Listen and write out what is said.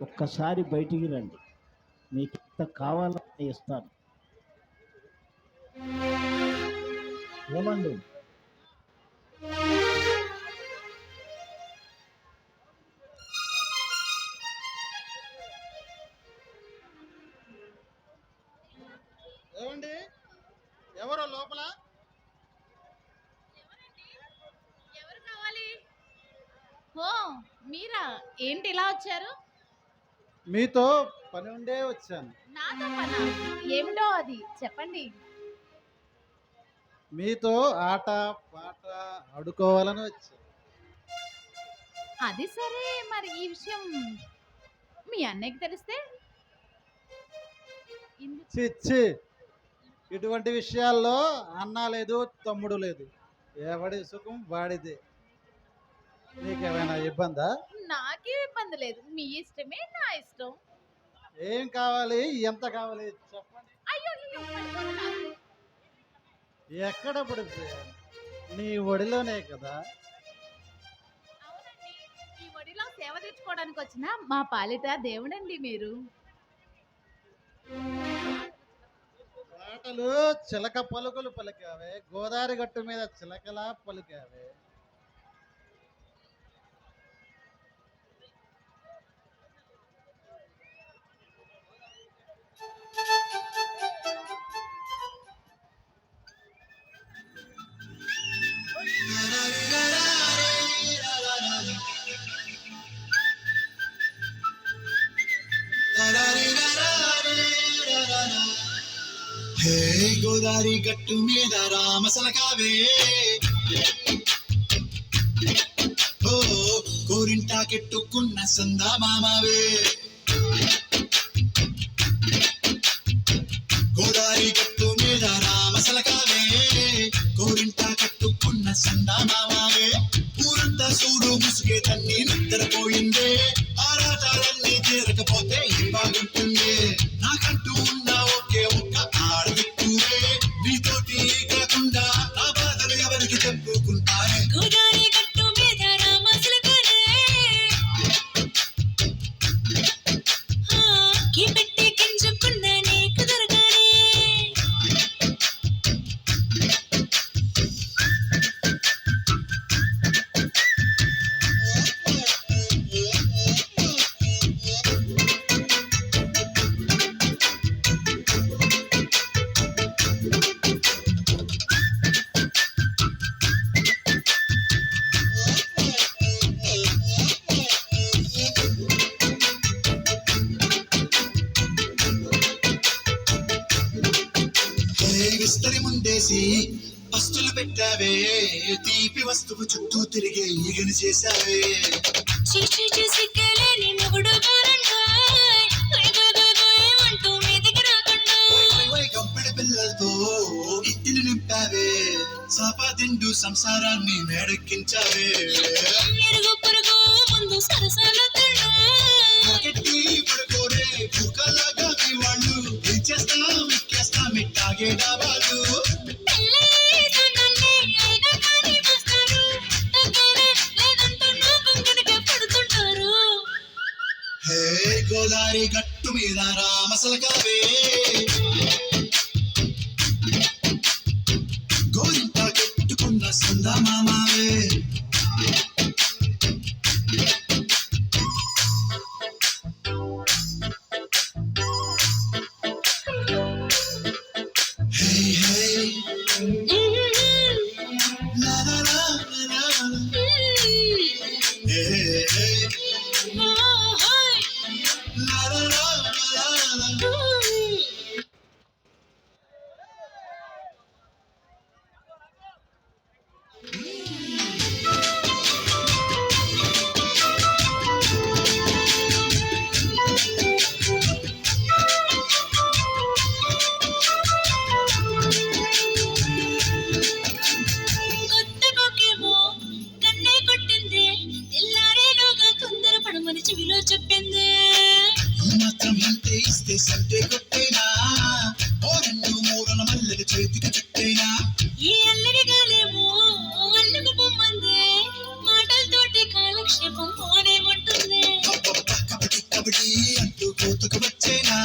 ఒక్కసారి బయటికి రండి. మీకు ఎంత కావాలని ఇస్తాను. ఏమండి? ఏమండి? ఎవరో లోపల? ఎవరు కావాలి? ఓ మీరా? ఏంటి ఇలా వచ్చారు? మీతో పని ఉండే వచ్చాను. ఏమిటో అది? చెప్పండి. మీతో ఆట పాట ఆడుకోవాలని వచ్చాను. అది సరే మరి ఈ విషయం మీ అన్నయ్యకి తెలిస్తే? చిచ్చి ఇటువంటి విషయాల్లో అన్న లేదు తమ్ముడు లేదు. ఎవడి సుఖం వాడిదే. నీకేమైనా ఇబ్బందా? నాకేం ఇబ్బంది లేదు. మీ ఇష్టమే నా ఇష్టం. ఏం కావాలి? ఎంత కావాలి? చెప్పండి. అయ్యో అయ్యో. ఎక్కడ పడితే నీ ఒడిలోనే కదా. అవునండి. ఈ ఒడిలో సేవ తెచ్చుకోవడానికి వచ్చిన మా పాలిట దేవుడండి మీరు. చిలక పలుకులు పలికావే. గోదావరి గట్టు మీద చిలకలా పలికావే. హే గోదారి గట్టు మీద రామసలకావే ఓ కోరింటాకెట్టుకున్న సందా మామవే. గోదారి గట్టు మీద రామసలకావే కోరింటా కట్టుకున్న సందా మామవే. ఊరంతా సూడు ముసుగే తన్ని నిద్రపోయిందే విస్తరి ముందేసి పస్తులు పెట్టావే తీపి వస్తువు చుట్టూ తిరిగే ఈగని చేశావే. పిల్లలతో ఇంటిని నింపావే సాపాదిండు సంసారాన్ని మేడెక్కించావే. ఎరుగు పొరుగు ముందు సరసాలతున్నా నాకెట్టి పడుకోరే కుక్కలాగా మీ వాళ్ళు ఏం చేస్తాం ఎక్కేస్తాం ఇట్టాగే డాబాలు హే గోదారి గట్టు మీద రామసలకావే ఇంతే ఇస్తే సంటే కొట్టేనా? ఓ రెండు మూడున మల్లెలు చేతికి చుట్టేనా? ఈ అల్లరి గాలేమో అల్లుకు పొమ్మంది మాటలతోటి కాలక్షేపం పోనేమంటుంది కబడ్డీ కబడ్డీ అంటూ కోతకు వచ్చేనా?